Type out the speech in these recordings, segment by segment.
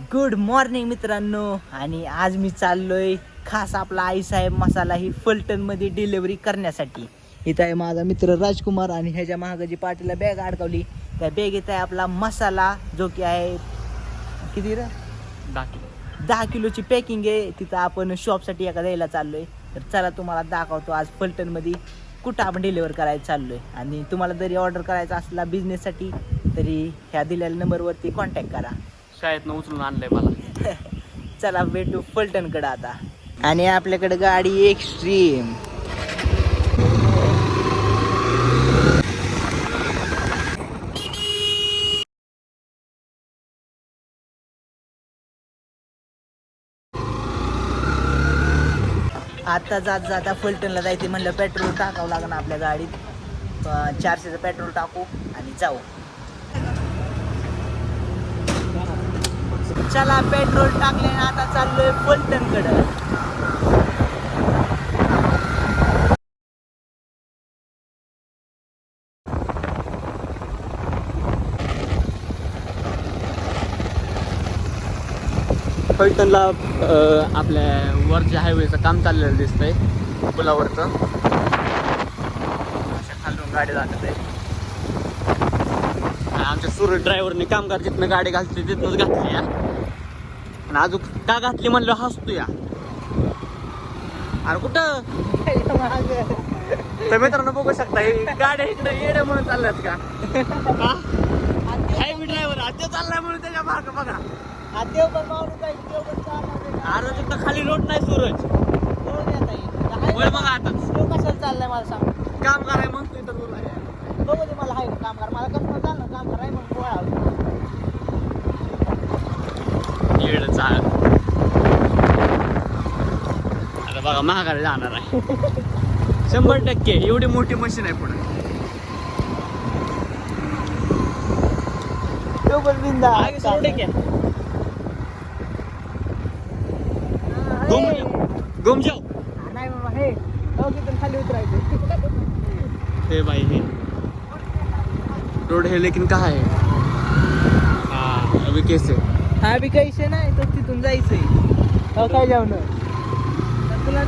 Good morning मित्रांनो. आणि आज मी चाललोय खास आपला आईसाहेब मसाला ही फलटणमध्ये डिलिव्हरी करण्यासाठी. इथं आहे माझा मित्र राजकुमार आणि ह्याच्या मागं जी पाठीला बॅग अडकवली त्या बॅगेत आहे आपला मसाला जो की आहे किती रे? दहा किलोची पॅकिंग आहे. तिथं आपण शॉपसाठी एका द्यायला चाललोय. तर चला तुम्हाला दाखवतो आज फलटणमध्ये कुठं आपण डिलिव्हर करायला चाललोय. आणि तुम्हाला जरी ऑर्डर करायचा असला बिझनेससाठी तरी ह्या दिलेल्या नंबरवरती कॉन्टॅक्ट करा. शाळेतनं उचलून आणलंय मला. चला भेटू फलटणकडं आता. आणि आपल्याकडे गाडी एक्स्ट्रीम आता जात जाता फलटणला जायचे म्हणलं पेट्रोल टाकावं लागणार आपल्या गाडीत. चारशेचं पेट्रोल टाकू आणि जाऊ. चला पेट्रोल टाकले ना आता चाललोय फलटणकडं? फलटणला आपल्या वरच्या हायवेचं काम चाललेलं दिसतंय पुलावरचं. अशा खालून गाडी जात आहे आमच्या सुरत ड्रायव्हरने कामगार जिथनं गाडी घालते तिथनंच घातली या. आणि अजून का घातली म्हणलं हसतो या अरे कुठं? तर मित्रांनो बघू शकता हे गाड्या इकडे येड्या म्हणून चालल्यात का? ड्रायव्हर आता चाललाय म्हणून त्याच्या माग बघा. पण आहे, आहे. अरे खाली रोड नाही सूरज. आहे. हाय बघा आता. देव कशाला चाललाय मला सांग काम कराय म्हणतोय तर बोलाय बघू दे मला हाय का काम कर मला कसं चाललं? काम मग गोळा येड चाल आता बघा महागारी जाणार आहे. शंभर टक्के एवढी मोठी मशीन आहे पुढे. घुम जाऊ. नाही बाबा हे. खाली उतरायचं. हे भाई हे. रोड है लेकिन कहा है हाँ अभी कैसे हा बी कैसे नाही तर तिथून जायचंय. हो काय जाऊन तुला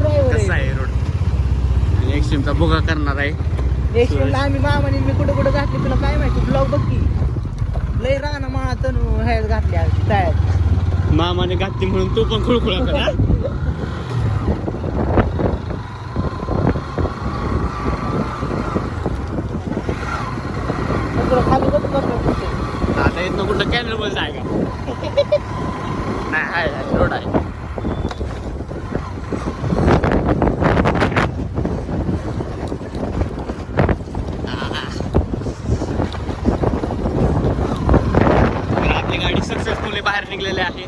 ड्रायव्हर कसा आहे रोड? एक्स्ट्रीमचा बोगा करणार आहे. एशियनला आम्ही मामाने मी कुठं कुठं घातली तुला काय माहिती? ब्लॉग बघ की. लय राहणं मा तनु ह्यात घातल्या तळ्यात मामाने घातली म्हणून तू पण खुळखुळा कर खाली कसं कुठे आता इथनं कुठं कॅनलमध्ये आहे का नाही आहे आहे, रोड आहे. आपली गाडी सक्सेसफुली बाहेर निघलेली आहे.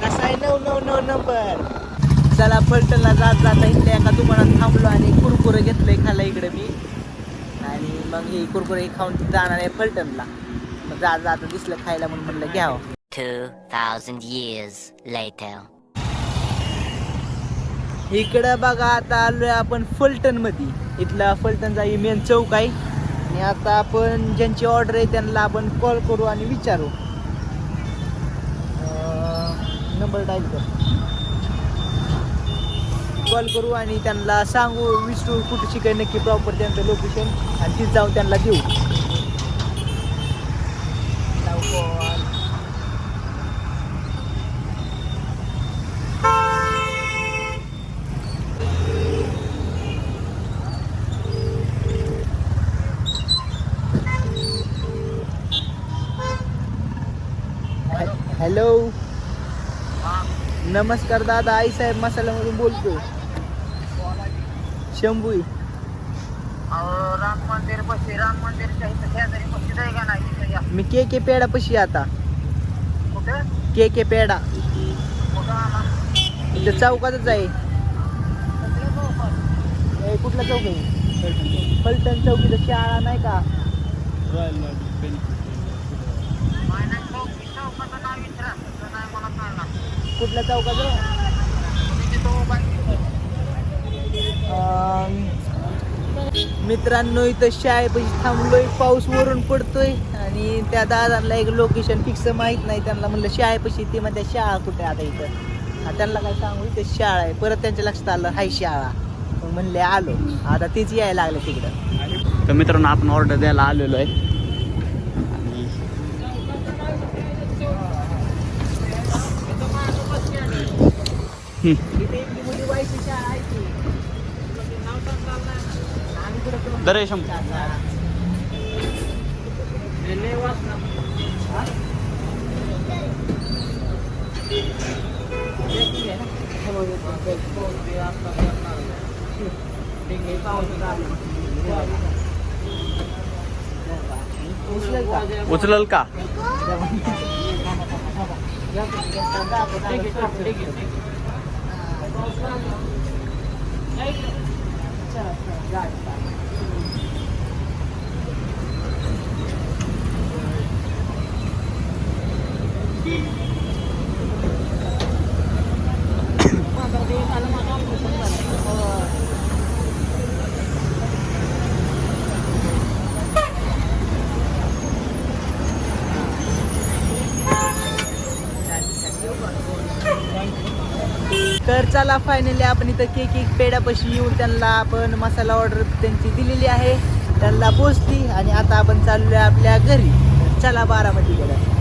कसा आहे? नऊ नऊ नऊ नंबर चला फलटणला जात जाता इथल्या एका दुकानात थांबलो आणि कुरकुरे घेतलंय खाल्ला इकडे मी. मग हे कुरकुरे खाऊन जाणार आहे फलटणला. मग जात जाता दिसलं खायला म्हणून म्हणलं घ्यावं. 2,000 years later. इकडं बघा आता आलोय आपण फलटणमध्ये इथला फलटणचा मेन चौक आहे. आणि आता आपण ज्यांची ऑर्डर आहे त्यांना आपण कॉल करू आणि विचारू. नंबर डायल कर. कॉल करू आणि त्यांना सांगू विचारू कुठं शिकाय नक्की प्रॉपर त्यांचं लोकेशन आणि तिथं जाऊन त्यांना देऊ. हॅलो नमस्कार दादा आई साहेब मसाल्यामधून बोलतोय. शंभू राम मंदिर पशी राम मंदिरच्या इथं शेजारी आहे का नाही या? मी के के पेडा पशी आता. कुठे? के के पेडा कुठं आला इथं चौकातच आहे. कुठल्या चौकात? ए, कुठला चौक? आहे फलटण चौक इथं शाळा नाही का? नाही, नाही, चौक- चौकाचं नाव विचारा. तुझं नाही मला कळणार. कुठल्या चौकाचं? तुम्ही तिथं उभा आहे. मित्रांनो इथं शाळेपाशी थांबलोय. पाऊस वरून पडतोय आणि त्या दादांना एक लोकेशन फिक्स माहीत नाही. त्यांना म्हणलं शाळेपाशी ते म्हणते शाळा कुठे आता इथं? त्यांना काय सांगू इथं शाळा आहे. परत त्यांच्या लक्षात आलं हाय शाळा. मग म्हणले आलो. आता तेच यायला लागले तिकडं. तर मित्रांनो आपण ऑर्डर द्यायला आलेलो आहे. आणि दर शंभर उचलेल का? उचलल का तर चला फायनली आपण इथं केक एक पेड्यापाशी येऊन त्यांना आपण मसाला ऑर्डर त्यांची दिलेली आहे. त्यांना पोचली आणि आता आपण चाललोय आपल्या घरी. चला बारामतीकडे.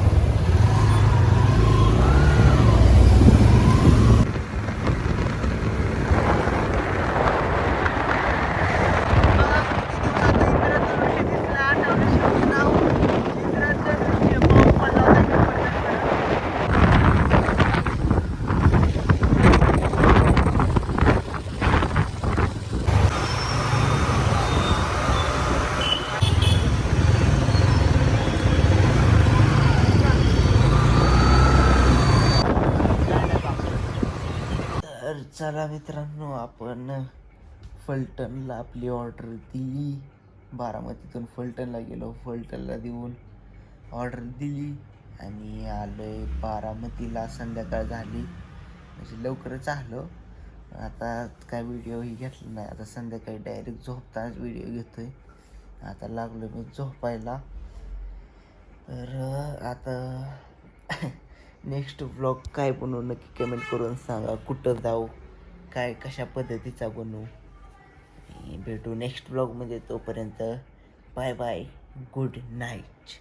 चला मित्रांनो आपण फलटणला आपली ऑर्डर दिली बारामतीतून फलटणला गेलो. फलटणला देऊन ऑर्डर दिली आणि आलोय बारामतीला. संध्याकाळ झाली. म्हणजे लवकरच आलो. आता काय व्हिडिओही घेतला नाही. आता संध्याकाळी डायरेक्ट झोपताच व्हिडिओ घेतोय. आता लागलो मी झोपायला. तर आता नेक्स्ट ब्लॉग काय बनवू नक्की कमेंट करून सांगा. कुठं जाऊ? काय कशा पद्धतीचा बनवू? भेटू नेक्स्ट ब्लॉगमध्ये तोपर्यंत बाय बाय गुड नाईट